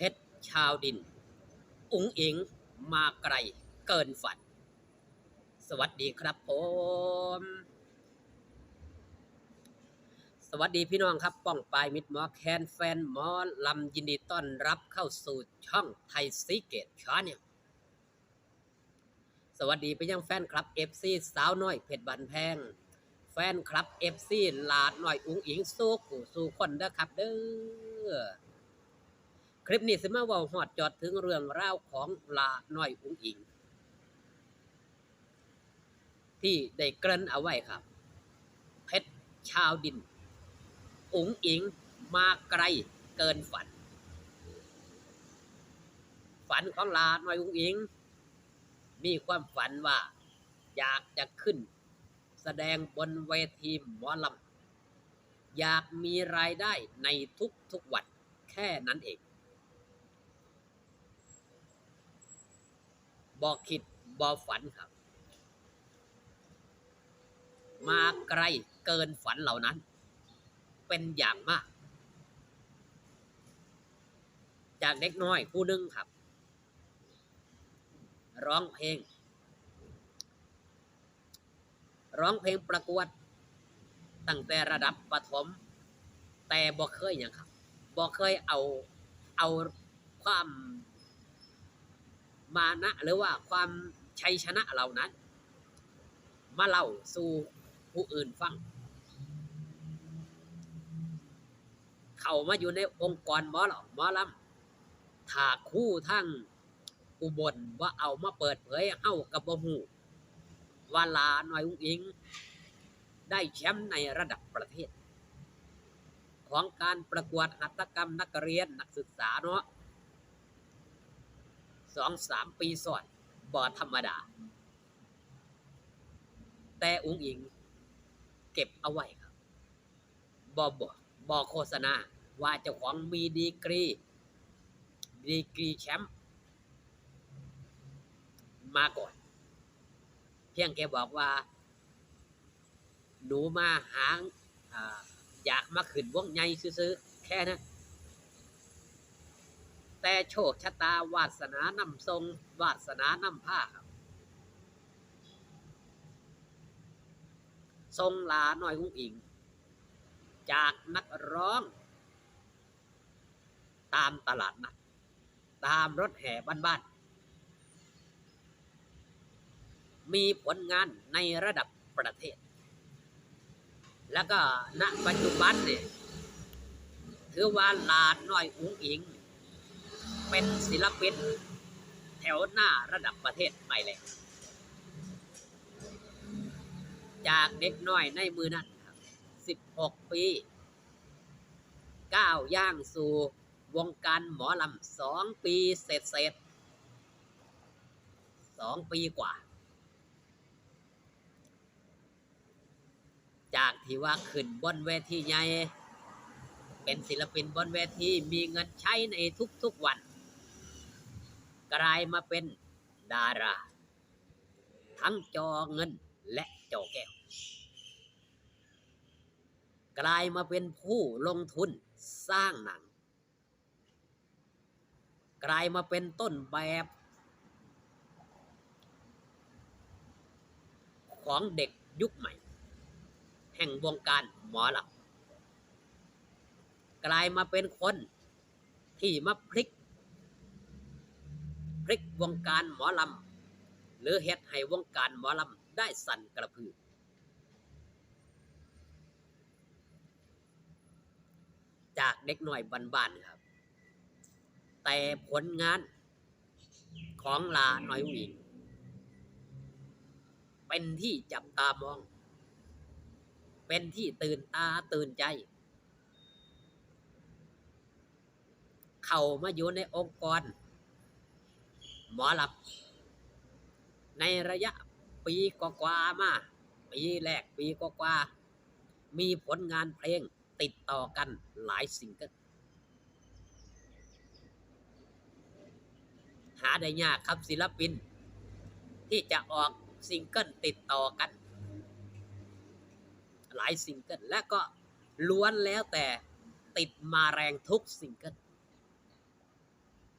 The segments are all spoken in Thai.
เพชรชาวดิน อุ๋งอิงมาไกลเกินฝัน สวัสดีครับผม สวัสดีพี่น้องครับ ป้องปลายมิดหมอแคนแฟนหมอลำยินดีต้อนรับเข้าสู่ช่องไทยซีเกตชาเนี่ยสวัสดีไปยังแฟนคลับ FC สาวน้อยเพชรบันแพงแฟนคลับ FC ลาดหน่อยอุ้งอิงสู้ขู่สู้คนเด้อครับเด้อ คลิปนี้สิมาว่าหอดจอดถึงเรื่องราวของลาหน่อยอุ้งอิง ที่ได้เกริ่นเอาไว้ครับ เพชรชาวดิน อุ๋งอิงมาไกลเกินฝัน ฝันของลาหน่อยอุ๋งอิง มีความฝันว่า อยากจะขึ้น แสดงบนเวทีหมอลำอยากมีรายได้ในทุกๆวันแค่นั้นเอง บอกคิดบอฝันครับ มาไกลเกินฝันเหล่านั้น เป็นอย่างมาก จากเด็กน้อยผู้หนึงครับ ร้องเพลง ร้องเพลงประกวด ตั้งแต่ระดับประถม แต่บ่เคยอย่างครับบ่เคยเอาเอาความ มานะหรือว่าความชัยชนะเหล่านั้น มาเล่าสู่ผู้อื่นฟัง เข้ามาอยู่ในองค์กรหมอหลหมอลำถาคู่ทั้งอุบลว่าเอามาเปิดเผยเอ้ากับบ่ฮู้ว่าลาหน่อยอุ้งอิง ได้แชมป์ในระดับประเทศ ของการประกวดหัตถกรรมนักเรียนนักศึกษาเนาะ สองสามปีสอนบ่ธรรมดา แต่อุ้งอิง เก็บเอาไว้ครับบอบอบอโฆษณาว่าเจ้าของมีดีกรี ดีกรีแชมป์มาก่อน เพียงแกบอกว่า หนูมาหาอ่าอยากมาขึ้นวงใหญ่ซื้อๆแค่นั้น แต่โชคชะตาวาสนานำทรงวาสนานำผ้าครับ ทรงลาหน่อยหุ้งอิง จากนักร้อง ตามตลาดนัดตามรถแห่บ้านๆ มีผลงานในระดับประเทศ แล้วก็ณปัจจุบันเนี่ยถือว่าลาหน่อยอุ้งอิงเเป็นศิลปินแถวหน้าระดับประเทศไปเลย จากเด็กน้อยในมือนั้นครับ 16 ปีก้าวย่างสู่วงการหมอลำสองปีเสร็จเสร็จสองปีกว่า จากที่ว่าขึ้นบนเวทีใหญ่เป็นศิลปินบนเวทีมีเงินใช้ในทุกๆวัน กลายมาเป็นดารา ทั้งจอเงินและจอแก้ว กลายมาเป็นผู้ลงทุนสร้างหนัง กลายมาเป็นต้นแบบของเด็กยุคใหม่ แห่งวงการหมอหลำกลายมาเป็นคนที่มาพลิก พลิกวงการหมอลำหรือเฮ็ดให้วงการหมอลำได้สั่นกระพือ จากเด็กหน่อยบ้านๆครับ แต่ผลงานของลาหน่อยหวิงเป็นที่จับตามอง เป็นที่ตื่นตาตื่นใจ เข้ามาอยู่ในองค์กร หมอลำในระยะปีกว่าๆมา ปีแรกปีกว่ามีผลงานเพลงติดต่อกันหลายซิงเกิลหาได้ยากครับศิลปิน ที่จะออกซิงเกิลติดต่อกัน หลายซิงเกิลและก็ล้วนแล้วแต่ติดมาแรงทุกซิงเกิล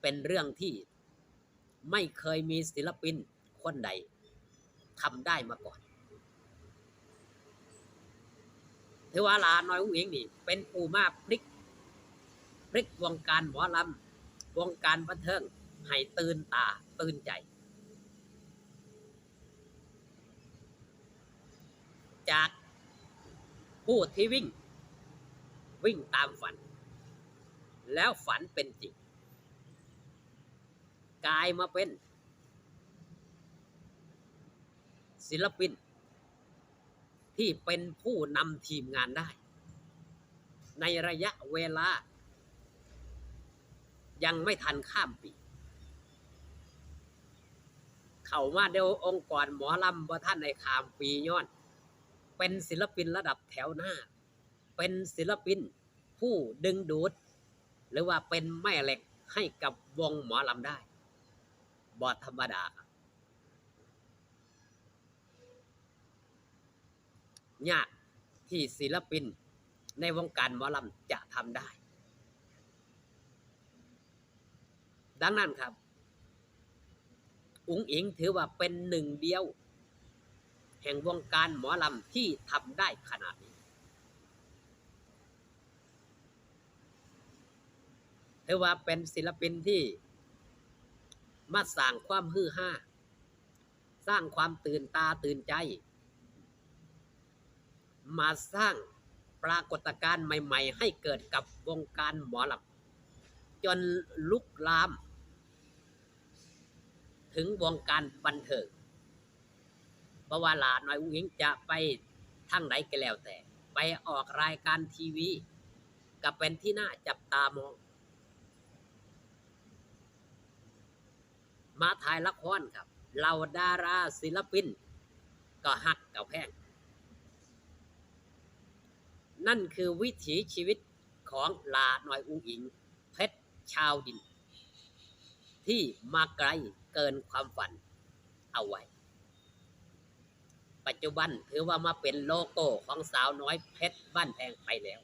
เป็นเรื่องที่ ไม่เคยมีศิลปินคนใดทำได้มาก่อนถือว่าลาน้อยอุ้งอิงนี่ เป็นผู้มาพลิกพลิกวงการหมอลำวงการบันเทิงให้ตื่นตาตื่นใจ จากผู้ที่วิ่ง วิ่งตามฝัน แล้วฝันเป็นจริง กลายมาเป็น ศิลปิน ที่เป็นผู้นำทีมงานได้ ในระยะเวลา ยังไม่ทันข้ามปี เข้ามาเดียวองค์กรหมอลำว่าท่านในข้ามปีย้อน เป็นศิลปินระดับแถวหน้า เป็นศิลปินผู้ดึงดูด หรือว่าเป็นแม่เหล็กให้กับวงหมอลำได้ บอธรรมดาครับยากที่ศิลปินในวงการหมอลำจะทำได้ ดังนั้นครับ อุ๋งอิงถือว่าเป็นหนึ่งเดียว แห่งวงการหมอลำที่ทำได้ขนาดนี้ถือว่าเป็นศิลปินที่ มาสร้างความฮือฮาสร้างความตื่นตาตื่นใจ มาสร้างปรากฏการณ์ใหม่ ๆ ให้เกิดกับวงการหมอลำจนลุกลาม ถึงวงการบันเทิงเพราะว่าหลานน้อยอุ้งอิงจะไปทางไหนก็แล้วแต่ ไปออกรายการทีวี ก็เป็นที่น่าจับตามอง มาถ่ายละครครับเหล่าดาราศิลปิน ก็หักกับแพง นั่นคือวิถีชีวิตของลาหน่อยอุงอิง เพชรชาวดิน ที่มาไกลเกินความฝันเอาไว้ ปัจจุบันถือว่ามาเป็นโลโก้ของสาวน้อยเพชรบ้านแพงไปแล้ว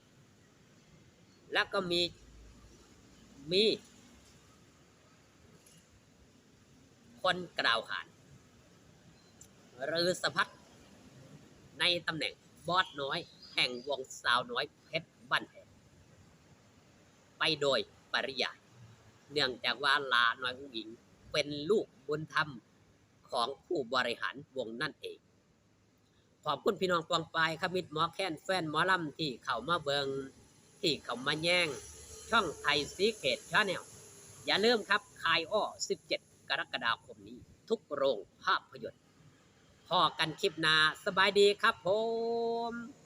แล้วก็มีมี คนกล่าวขาน หรือสะพัดในตำแหน่งบอสน้อย แห่งวงสาวน้อยเพชรบ้านแพงไปโดยปริยาย เนื่องจากว่าลาน้อยผู้หญิงเป็นลูกบุญธรรมของผู้บริหารวงนั่นเอง ขอบคุณพี่น้องปองปายขมิตรหมอแค้นแฟนหมอลำที่เข้ามาเบิงที่เข้ามาแย่งช่องไทยซีเกตชาแนลอย่าลืมครับคายอ้อ17 กรกฎาคมนี้ ทุกโรงภาพยนตร์พอกันคลิปนาสบายดีครับผม